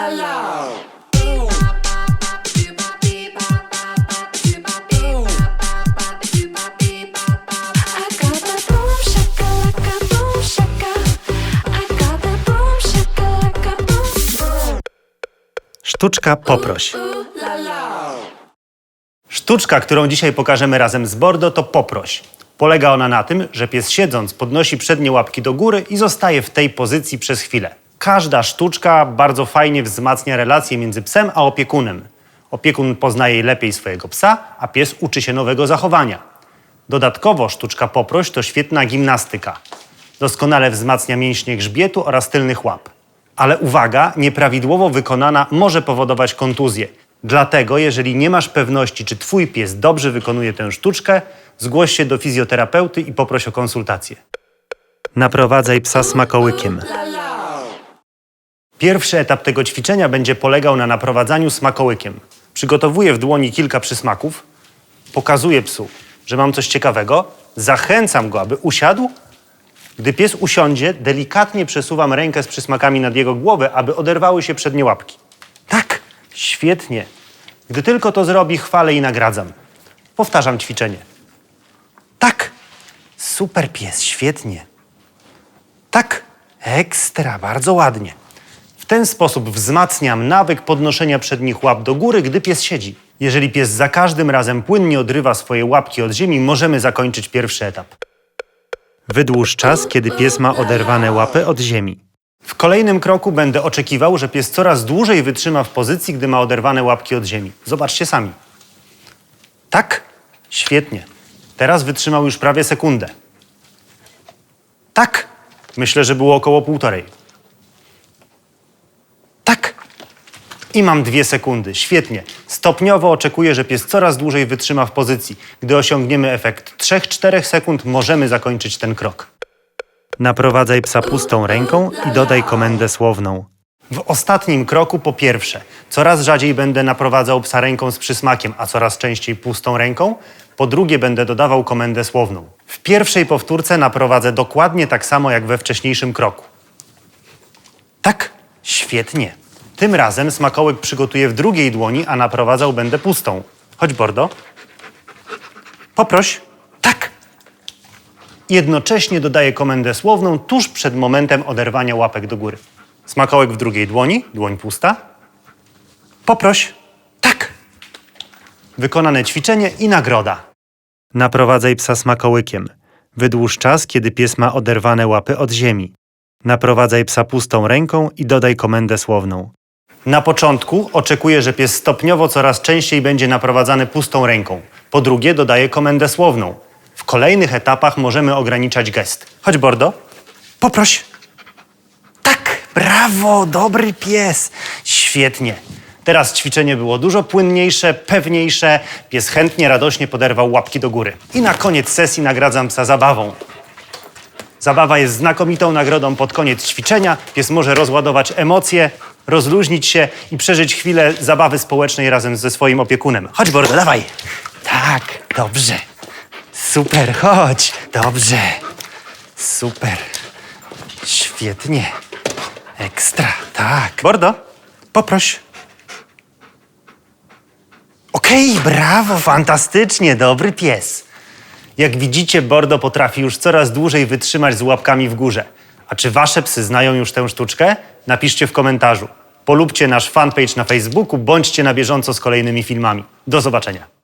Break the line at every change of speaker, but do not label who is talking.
Boom.
Sztuczka poproś. Sztuczka, którą dzisiaj pokażemy razem z Bordo, to poproś. Polega ona na tym, że pies siedząc podnosi przednie łapki do góry i zostaje w tej pozycji przez chwilę. Każda sztuczka bardzo fajnie wzmacnia relacje między psem a opiekunem. Opiekun poznaje lepiej swojego psa, a pies uczy się nowego zachowania. Dodatkowo sztuczka poproś to świetna gimnastyka. Doskonale wzmacnia mięśnie grzbietu oraz tylnych łap. Ale uwaga, nieprawidłowo wykonana może powodować kontuzję. Dlatego, jeżeli nie masz pewności, czy twój pies dobrze wykonuje tę sztuczkę, zgłoś się do fizjoterapeuty i poproś o konsultację. Naprowadzaj psa smakołykiem. Pierwszy etap tego ćwiczenia będzie polegał na naprowadzaniu smakołykiem. Przygotowuję w dłoni kilka przysmaków, pokazuję psu, że mam coś ciekawego, zachęcam go, aby usiadł. Gdy pies usiądzie, delikatnie przesuwam rękę z przysmakami nad jego głowę, aby oderwały się przednie łapki. Tak, świetnie. Gdy tylko to zrobi, chwalę i nagradzam. Powtarzam ćwiczenie. Tak, super pies, świetnie. Tak, ekstra, bardzo ładnie. Ten sposób wzmacniam nawyk podnoszenia przednich łap do góry, gdy pies siedzi. Jeżeli pies za każdym razem płynnie odrywa swoje łapki od ziemi, możemy zakończyć pierwszy etap. Wydłuż czas, kiedy pies ma oderwane łapy od ziemi. W kolejnym kroku będę oczekiwał, że pies coraz dłużej wytrzyma w pozycji, gdy ma oderwane łapki od ziemi. Zobaczcie sami. Tak? Świetnie. Teraz wytrzymał już prawie sekundę. Tak? Myślę, że było około półtorej. Tak. I mam dwie sekundy. Świetnie. Stopniowo oczekuję, że pies coraz dłużej wytrzyma w pozycji. Gdy osiągniemy efekt 3-4 sekund, możemy zakończyć ten krok. Naprowadzaj psa pustą ręką i dodaj komendę słowną. W ostatnim kroku po pierwsze, coraz rzadziej będę naprowadzał psa ręką z przysmakiem, a coraz częściej pustą ręką. Po drugie, będę dodawał komendę słowną. W pierwszej powtórce naprowadzę dokładnie tak samo jak we wcześniejszym kroku. Tak, świetnie. Tym razem smakołyk przygotuję w drugiej dłoni, a naprowadzał będę pustą. Chodź, Bordo. Poproś. Tak. Jednocześnie dodaję komendę słowną tuż przed momentem oderwania łapek do góry. Smakołek w drugiej dłoni, dłoń pusta. Poproś. Tak. Wykonane ćwiczenie i nagroda. Naprowadzaj psa smakołykiem. Wydłuż czas, kiedy pies ma oderwane łapy od ziemi. Naprowadzaj psa pustą ręką i dodaj komendę słowną. Na początku oczekuję, że pies stopniowo coraz częściej będzie naprowadzany pustą ręką. Po drugie, dodaję komendę słowną. W kolejnych etapach możemy ograniczać gest. Chodź, Bordo. Poproś. Tak, brawo, dobry pies. Świetnie. Teraz ćwiczenie było dużo płynniejsze, pewniejsze. Pies chętnie, radośnie poderwał łapki do góry. I na koniec sesji nagradzam psa zabawą. Zabawa jest znakomitą nagrodą pod koniec ćwiczenia. Pies może rozładować emocje, rozluźnić się i przeżyć chwilę zabawy społecznej razem ze swoim opiekunem. Chodź, Bordo, dawaj. Tak, dobrze. Super, chodź. Dobrze. Super. Świetnie. Ekstra. Tak. Bordo, poproś. Okej, brawo, fantastycznie, dobry pies. Jak widzicie, Bordo potrafi już coraz dłużej wytrzymać z łapkami w górze. A czy wasze psy znają już tę sztuczkę? Napiszcie w komentarzu. Polubcie nasz fanpage na Facebooku, bądźcie na bieżąco z kolejnymi filmami. Do zobaczenia.